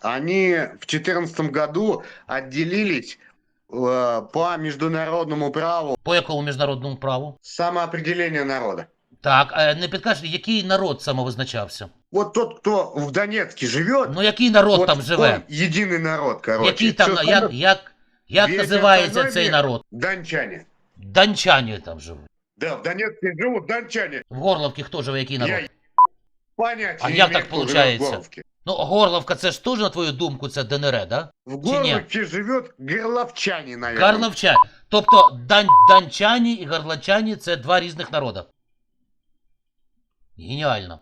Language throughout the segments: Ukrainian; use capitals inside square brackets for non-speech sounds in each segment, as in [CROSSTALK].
Они в 2014 году отделились э, по международному праву По якому міжнародному праву? самоопределения народа. Так, е, не підкажете, який народ самовизначався? Вот тот, кто в Донецке живет, Ну який народ вот там живе? он единый народ, короче. Який там, Всё як, остальное- як, як Весь називається остальной цей мир- народ? Дончане. Дончані там живуть. Да, в Донецке живут дончане. В Горловці хто живе, який народ? Я понятия А не як имею, так кто живет в получается? Горловке. Ну, Горловка це ж теж, на твою думку, це ДНР, да? В Чи ні? Горловке живет горловчане, наверное. Горловчані. Тобто дан, данчані і горловчані це два різних народа. Геніально.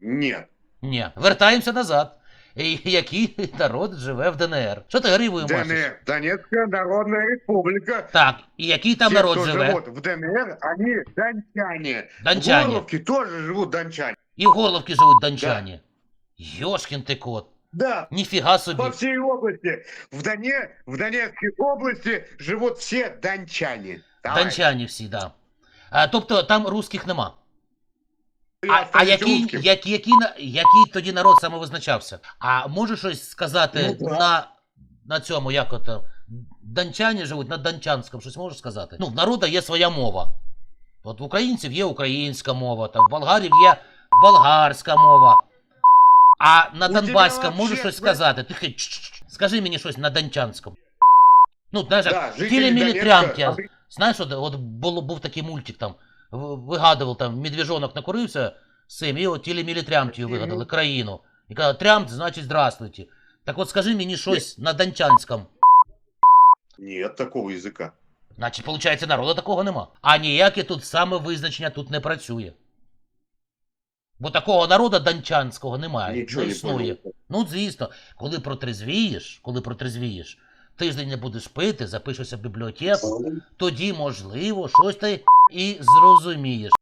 Нет. Ні. Вертаємося назад. І який [LAUGHS] народ живе в ДНР? Що ти гривою? ДНР. Донецкая Народная Республика. Так, і який там Те, народ живе? в ДНР, они дончане. Дончане. В Горловке тоже живут дончане. І в Горловці живуть дончані. Йошкін ти кот. Да, Ніфіга собі. по всей области. В, Доне... в Донецкой области живут все дончане. Давай. Дончані всі, да. А, тобто там русських нема. А, а який, русским. який, на- який тоді народ самовизначався? А може щось сказати Ну, да. на, на цьому, як ото, дончані живуть на дончанському, щось можеш сказати? Ну, в народу є своя мова. От в українців є українська мова, там в болгарів є болгарська мова. А на Донбаському можеш щось сказати? Ти хай, чш-чш, скажи мені щось на дончанському. Ну, знаєш, Да, як тілі мілітрямки. Знаєш, от, от було, був такий мультик там, в- вигадував там, медвіжонок накурився з цим, і от тілі мілітрямтію Мгм. вигадали, країну. І казали, трямт, значить здравствуйте. Так от скажи мені щось на дончанському. Нет такого языка. Значить, виходить, народу такого нема. А ніяке тут самовизначення тут не працює. Бо такого народу данчанського немає. Нічого не не існує. понял. Ну, звісно, коли протрезвієш, коли протрезвієш, тиждень не будеш пити, запишешся в бібліотеку, тоді, можливо, щось ти і зрозумієш.